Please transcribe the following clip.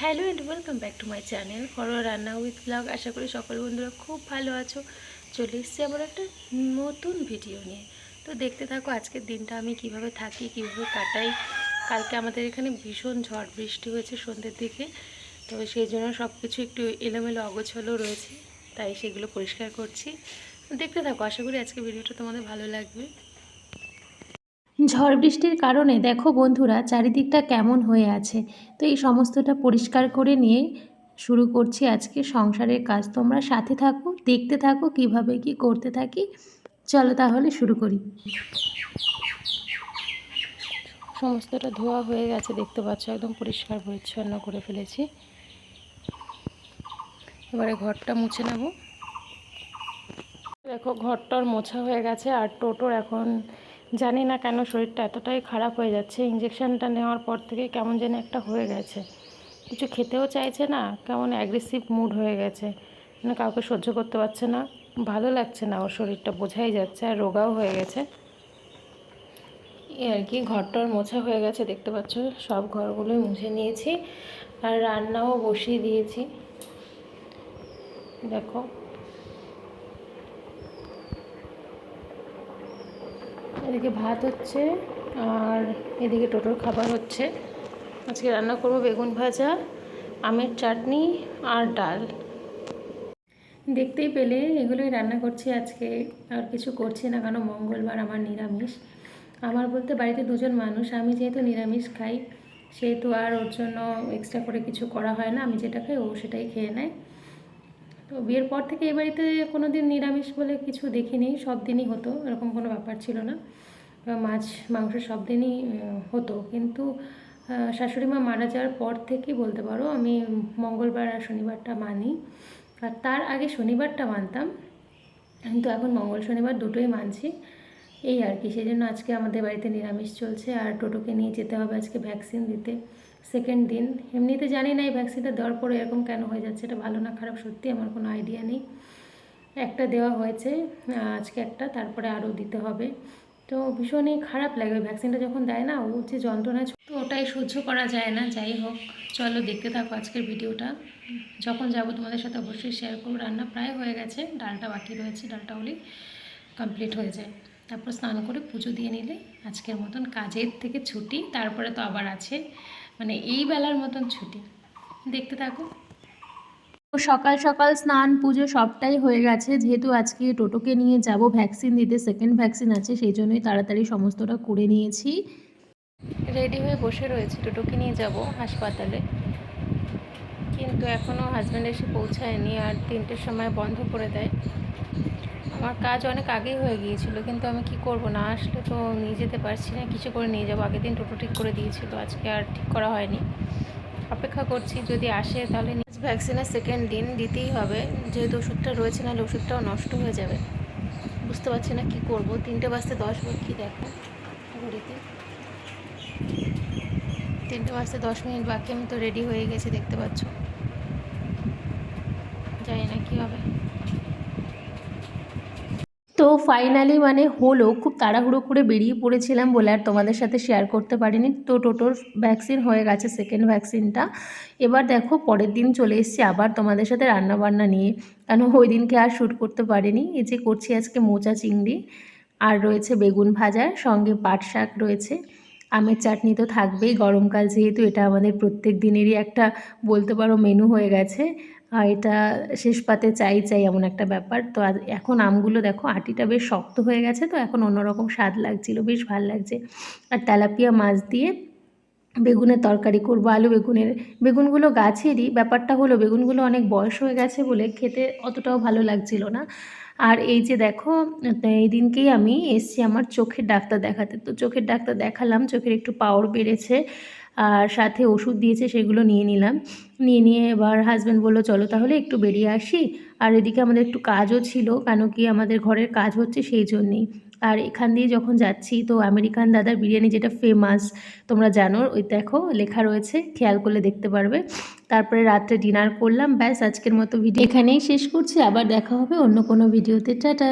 Hello and welcome back to my channel ঘরোয়া রান্না with blog আশা করি সকল বন্ধুরা খুব ভালো আছো। চলে এসছি আমার একটা নতুন ভিডিও নিয়ে। তো দেখতে থাকো, আজকের দিনটা আমি কীভাবে থাকি, কীভাবে কাটাই। কালকে আমাদের এখানে ভীষণ ঝড় বৃষ্টি হয়েছে সন্ধ্যের দিকে। তো সেই জন্য সব কিছু একটু এলোমেলো অগোছলো রয়েছে, তাই সেগুলো পরিষ্কার করছি। দেখতে থাকো, আশা করি আজকে ভিডিওটা তোমাদের ভালো লাগবে। ঝড় বৃষ্টির কারণে, দেখো বন্ধুরা, চারিদিকটা কেমন হয়ে আছে। তো এই সমস্তটা পরিষ্কার করে নিয়ে শুরু করছি আজকে সংসারের কাজ। তোমরা সাথে থাকো, দেখতে থাকো, কীভাবে কি করতে থাকি। চলো তাহলে শুরু করি। সমস্তটা ধোয়া হয়ে গেছে, দেখতে পাচ্ছ, একদম পরিষ্কার, পরিচ্ছন্ন করে ফেলেছি। এবারে ঘরটা মুছে নেব। দেখো, ঘরটার মোছা হয়ে গেছে আর টোটোর এখন জানি না কেন শরীরটা এতটাই খারাপ হয়ে যাচ্ছে। ইঞ্জেকশানটা নেওয়ার পর থেকে কেমন যেন একটা হয়ে গেছে। কিছু খেতেও চাইছে না, কেমন অ্যাগ্রেসিভ মুড হয়ে গেছে। মানে কাউকে সহ্য করতে পারছে না। ভালো লাগছে না ওর শরীরটা, বোঝাই যাচ্ছে আর রোগাও হয়ে গেছে। এই আর কি, ঘরটার মোছা হয়ে গেছে, দেখতে পাচ্ছ? সব ঘরগুলোই মুছে নিয়েছি। আর রান্নাও বসিয়ে দিয়েছি। দেখো। এদিকে ভাত হচ্ছে আর এদিকে টোটোর খাবার হচ্ছে। আজকে রান্না করব বেগুন ভাজা, আমের চাটনি আর ডাল। দেখতেই পেলে এগুলোই রান্না করছি আজকে, আর কিছু করছি না কেন মঙ্গলবার আমার নিরামিষ। আমার বলতে বাড়িতে দুজন মানুষ, আমি যেহেতু নিরামিষ খাই, সেহেতু আর ওর জন্য এক্সট্রা করে কিছু করা হয় না, আমি যেটা খাই ও সেটাই খেয়ে নেয়। তো বিয়ের পর থেকে এ বাড়িতে কোনো দিন নিরামিষ বলে কিছু দেখিনি, সব দিনই হতো, এরকম কোনো ব্যাপার ছিল না। মাছ মাংস সব দিনই হতো। কিন্তু শাশুড়ি মা মারা যাওয়ার পর থেকে বলতে পারো, আমি মঙ্গলবার আর শনিবারটা মানি। আর তার আগে শনিবারটা মানতাম, কিন্তু এখন মঙ্গল শনিবার দুটোই মানছি। এই আর কি, সেই জন্য আজকে আমাদের বাড়িতে নিরামিষ চলছে, আর টোটোকে নিয়ে যেতে হবে আজকে ভ্যাকসিন দিতে। সেকেন্ড দিন। এমনিতে জানি না এই ভ্যাকসিনটা দেওয়ার পরে এরকম কেন হয়ে যাচ্ছে, এটা ভালো না খারাপ সত্যি আমার কোনো আইডিয়া নেই। একটা দেওয়া হয়েছে আজকে একটা, তারপরে আরও দিতে হবে। তো ভীষণই খারাপ লাগে, ওই ভ্যাকসিনটা যখন দেয় না, ও যে যন্ত্রণা তো ওটাই সহ্য করা যায় না, যাই হোক। চলো দেখতে থাকো আজকের ভিডিওটা। যখন যাব তোমাদের সাথে অবশ্যই শেয়ার করব। রান্না প্রায় হয়ে গেছে, ডালটা বাকি রয়েছে, ডালটা হলেই কমপ্লিট হয়ে যায়। তারপর স্নান করে পুজো দিয়ে নিলে আজকের মতন কাজের থেকে ছুটি, তারপরে তো আবার আছে। মানে এই বেলার মতন ছুটি। দেখতে থাকো। সকাল সকাল স্নান পুজো সবটাই হয়ে গেছে। যেহেতু আজকে টোটোকে নিয়ে যাব ভ্যাকসিন দিতে সেকেন্ড ভ্যাকসিন আছে সেই জন্যই তাড়াতাড়ি সমস্তটা করে নিয়েছি। রেডি হয়ে বসে রয়েছি টোটোকে নিয়ে যাব হাসপাতালে। কিন্তু এখনও হাজব্যান্ড এসে পৌঁছায়নি আর তিনটের সময় বন্ধ করে দেয়। আমার কাজ অনেক আগেই হয়ে গিয়েছিল, কিন্তু আমি কি করব? না আসলে তো নিয়ে যেতে পারছি না, কিছু করে নিয়ে যাব। আগের দিন টোটো ঠিক করে দিয়েছিল, আজকে আর ঠিক করা হয়নি। অপেক্ষা করছি, যদি আসে তাহলে ভ্যাকসিনের সেকেন্ড দিন দিতেই হবে, যেহেতু ওষুধটা রয়েছে, নাহলে ওষুধটাও নষ্ট হয়ে যাবে। বুঝতে পারছি না কি করব? তিনটে বাজতে দশ মিনিট, কি দেখো? ঘড়িতে। তিনটে বাজতে দশ মিনিট বাকি, আমি তো রেডি হয়ে গেছি, দেখতে পাচ্ছ? জানি না কী হবে। তো ফাইনালি মানে হলো, খুব তাড়াহুড়ো করে বেরিয়ে পড়েছিলাম বলে আর তোমাদের সাথে শেয়ার করতে পারিনি। তো টোটোর ভ্যাকসিন হয়ে গেছে সেকেন্ড ভ্যাকসিনটা এবার দেখো, পরের দিন চলে এসেছি আবার তোমাদের সাথে রান্নাবান্না নিয়ে। কেন ওই দিনকে আর শ্যুট করতে পারিনি। এই যে করছি আজকে মোচা চিংড়ি, আর রয়েছে বেগুন ভাজার সঙ্গে পাট শাক রয়েছে। আমের চাটনি তো থাকবেই, গরমকাল যেহেতু এটা আমাদের প্রত্যেক দিনেরই একটা বলতে পারো মেনু হয়ে গেছে। আর এটা শেষ পাতে চাই চাই এমন একটা ব্যাপার। তো এখন আমগুলো দেখো, আটিটা বেশ শক্ত হয়ে গেছে, তো এখন অন্যরকম স্বাদ লাগছিল, বেশ ভালো লাগছে। আর তেলাপিয়া মাছ দিয়ে বেগুনের তরকারি করব, আলু বেগুনের। বেগুনগুলো গাছেরই, ব্যাপারটা হলো বেগুনগুলো অনেক বয়স হয়ে গেছে বলে খেতে অতটাও ভালো লাগছিল না। আর এই যে দেখো এই দিনকেই আমি এসছি আমার চোখের ডাক্তার দেখাতে। তো চোখের ডাক্তার দেখালাম, চোখের একটু পাওয়ার বেড়েছে আর সাথে ওষুধ দিয়েছে, সেগুলো নিয়ে নিলাম। নিয়ে নিয়ে এবার হাজব্যান্ড বলল, চলো তাহলে একটু বেরিয়ে আসি। আর এদিকে আমাদের একটু কাজও ছিল, কেন কি আমাদের ঘরের কাজ হচ্ছে সেই জন্যেই। আর এখান দিয়ে যখন যাচ্ছি, তো আমেরিকান দাদার বিরিয়ানি যেটা ফেমাস তোমরা জানো, ওই দেখো, লেখা রয়েছে, খেয়াল করলে দেখতে পারবে। তারপরে রাত্রে ডিনার করলাম, ব্যাস আজকের মতো ভিডিও এখানেই শেষ করছি, আবার দেখা হবে অন্য কোনো ভিডিওতে টাটা!